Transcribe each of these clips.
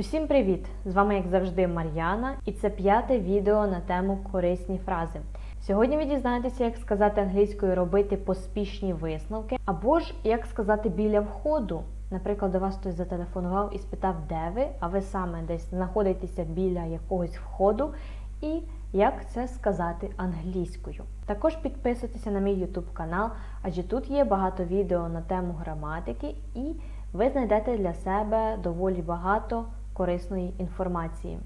Усім привіт! З вами, як завжди, Мар'яна, і це п'яте відео на тему корисні фрази. Сьогодні ви дізнаєтеся, як сказати англійською робити поспішні висновки, або ж як сказати біля входу. Наприклад, до вас хтось зателефонував і спитав, де ви, а ви саме десь знаходитеся біля якогось входу, і як це сказати англійською. Також підписуйтеся на мій YouTube канал, адже тут є багато відео на тему граматики, і ви знайдете для себе доволі багато корисної інформації.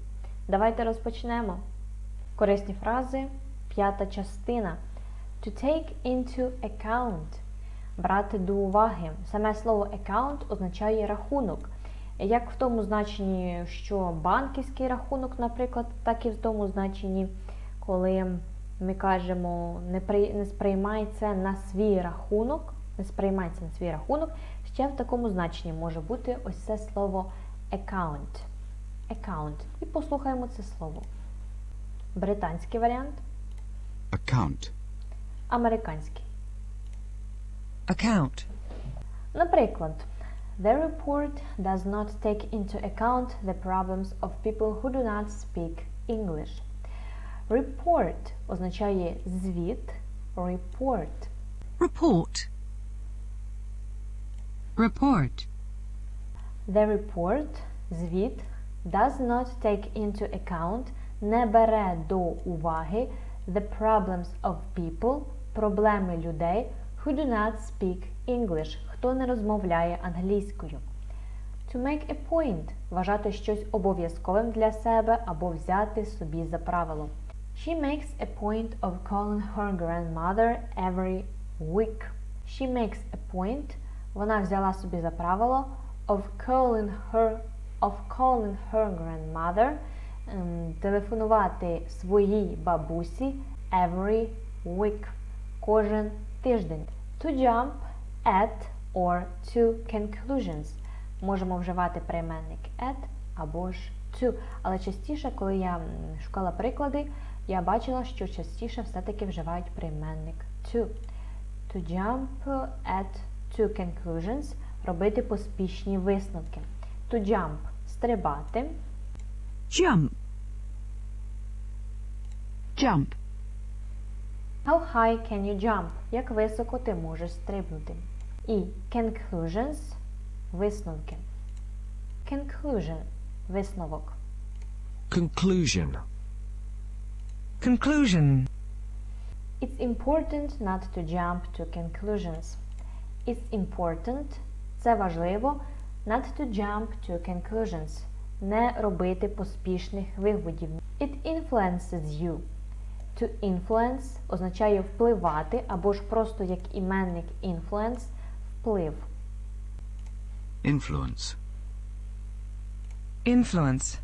Давайте розпочнемо. Корисні фрази, п'ята частина. To take into account. Брати до уваги. Саме слово account означає рахунок. Як в тому значенні, що банківський рахунок, наприклад, так і в тому значенні, коли ми кажемо не, при, не сприймається на свій рахунок, не сприймається на свій рахунок, ще в такому значенні може бути ось це слово account. Account. І послухаємо це слово. Британський варіант, account, американський. account, Наприклад, The report does not take into account the problems of people who do not speak English. Report означає звіт, report. report, report, The report, звіт, does not take into account, не бере до уваги the problems of people, проблеми людей who do not speak English, хто не розмовляє англійською. To make a point – вважати щось обов'язковим для себе або взяти собі за правило. She makes a point of calling her grandmother every week. She makes a point – вона взяла собі за правило of calling her of calling her grandmother ем, телефонувати своїй бабусі every week кожен тиждень. To jump at or to conclusions. Можемо вживати прийменник at або ж to. Але частіше, коли я шукала приклади, я бачила, що частіше все-таки вживають прийменник to. To jump at to conclusions робити поспішні висновки. To jump стрибати. jump, jump, How high can you jump? Як високо ти можеш стрибнути? І conclusions висновки. Conclusion висновок. conclusion, conclusion, It's important not to jump to conclusions. It's important це важливо not to jump to conclusions. Не робити поспішних виводів. It influences you. To influence означає впливати або ж просто як іменник influence вплив. influence, influence,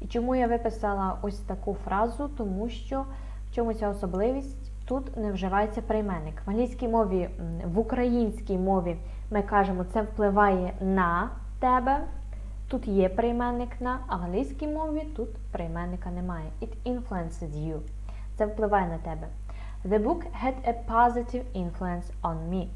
І чому я виписала ось таку фразу? Тому що в чому ця особливість? Тут не вживається прийменник. В англійській мові, в українській мові ми кажемо, це впливає на тебе. Тут є прийменник на, англійській мові тут прийменника немає. It influences you. Це впливає на тебе. The book had a positive influence on me.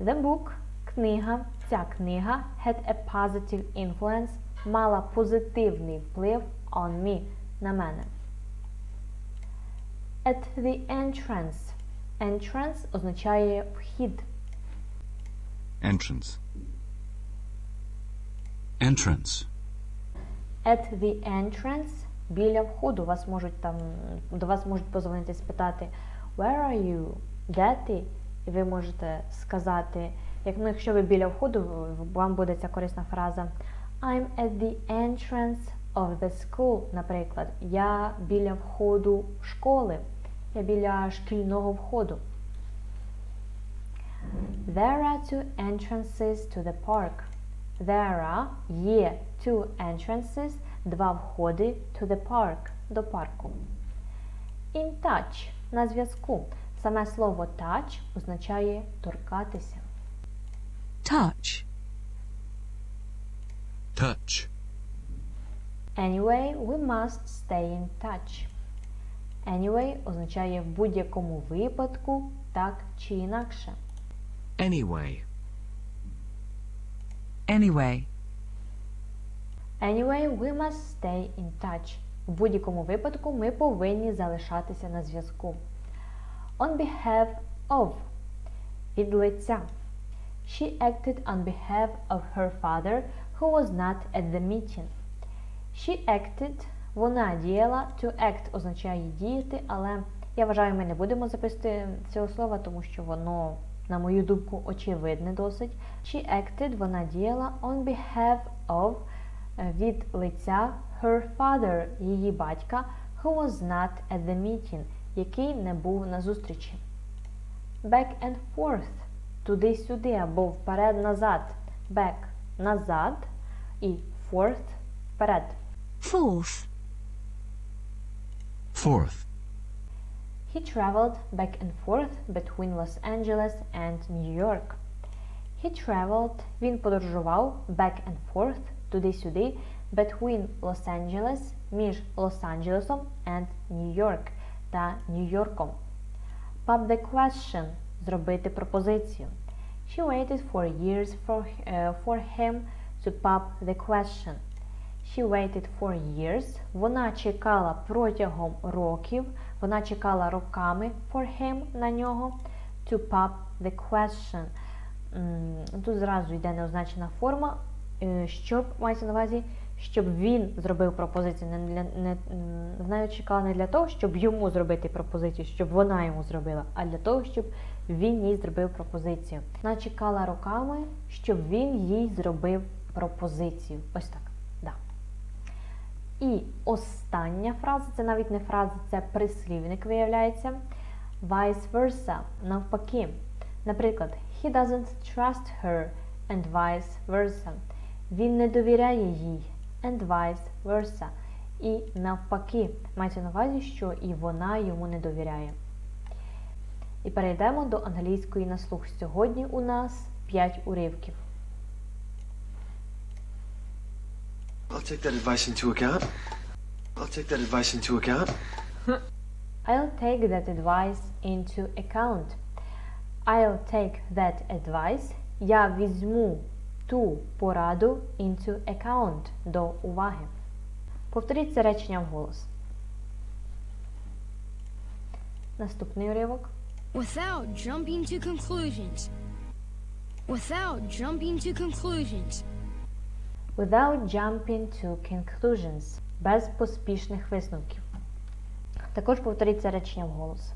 The book книга, ця книга had a positive influence, мала позитивний вплив on me, на мене. At the entrance. Entrance означає вхід. Entrance, entrance, At the entrance біля входу вас можуть там до вас можуть позвонити спитати Where are you? Де ти? І ви можете сказати, як ну, якщо ви біля входу, вам буде ця корисна фраза I'm at the entrance of the school, наприклад. Я біля входу школи. Я біля шкільного входу. There are two entrances to the park. There are є two entrances, два входи to the park, до парку. In touch на зв'язку. Саме слово touch означає торкатися. touch, touch, Anyway, we must stay in touch. Anyway означає в будь-якому випадку, так чи інакше. Anyway, anyway, Anyway, we must stay in touch. В будь-якому випадку ми повинні залишатися на зв'язку. On behalf of від лиця. She acted on behalf of her father, who was not at the meeting. She acted, вона діяла. To act означає діяти, але я вважаю, ми не будемо записувати цього слова, тому що воно, на мою думку, очевидне досить. She acted, вона діяла on behalf of е, від лиця her father, її батька, who was not at the meeting, який не був на зустрічі. Back and forth туди-сюди або вперед-назад. Back назад і forth вперед. Fourth. Fourth. He traveled back and forth between Los Angeles and New York. He traveled, він подорожував back and forth туди-сюди between Los Angeles, між Лос-Анджелесом and New York та Нью-Йорком. Pop the question зробити пропозицію. She waited for years for, е, for him to pop the question. She waited for years. Вона чекала протягом років. Вона чекала роками for him на нього. To pop the question. Тут зразу йде неозначена форма, е, щоб мається на увазі, щоб він зробив пропозицію. Не для не вона чекала не для того, щоб йому зробити пропозицію, щоб вона йому зробила, а для того, щоб він їй зробив пропозицію. Вона чекала роками, щоб він їй зробив пропозицію. Ось так. І остання фраза, це навіть не фраза, це прислівник виявляється. Vice versa, навпаки. Наприклад, he doesn't trust her and vice versa. Він не довіряє їй and vice versa. І навпаки, мається на увазі, що і вона йому не довіряє. І перейдемо до англійської на слух. Сьогодні у нас 5 уривків. I'll take that advice into account. I'll take that advice into account. I'll take that advice into account. I'll take that advice. Я візьму ту пораду into account до уваги. Повторіть це речення вголос. Наступний уривок. Without jumping to conclusions. Without jumping to conclusions. Without jumping to conclusions. Без поспішних висновків. Також повторіть це речення вголос.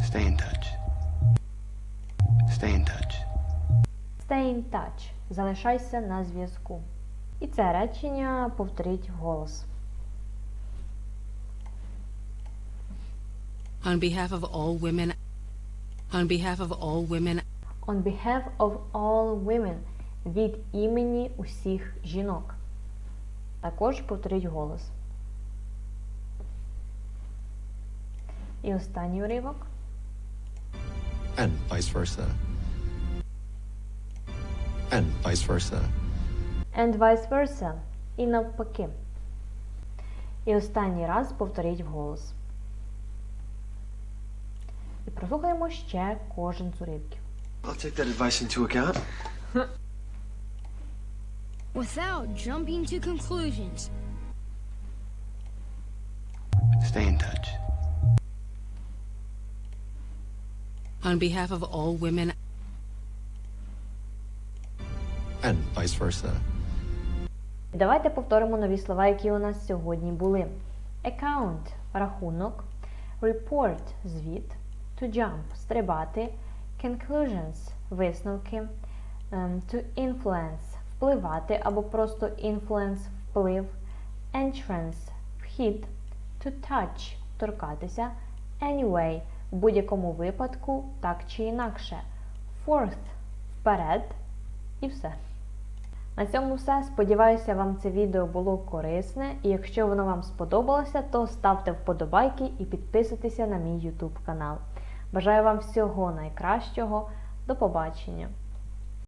Stay in touch. Stay in touch. Stay in touch. Залишайся на зв'язку. І це речення повторіть вголос. On behalf of all women, on behalf of all women, On behalf of all women. Від імені усіх жінок. Також повторіть голос. І останній уривок. and vice versa. And vice versa. And vice versa. І навпаки. І останній раз повторіть вголос. І прослухаємо ще кожен з уривків. I'll take that advice into account. Without jumping to conclusions. Stay in touch. on behalf of all women, And vice versa. Давайте повторимо нові слова, які у нас сьогодні були. Account – рахунок, report – звіт, to jump – стрибати, conclusions – висновки, ем, to influence – впливати або просто influence – вплив, entrance – вхід, to touch – торкатися, anyway – в будь-якому випадку так чи інакше, forth – вперед і все. На цьому все. Сподіваюся, вам це відео було корисне. І якщо воно вам сподобалося, то ставте вподобайки і підписуйтеся на мій YouTube канал. Бажаю вам всього найкращого. До побачення!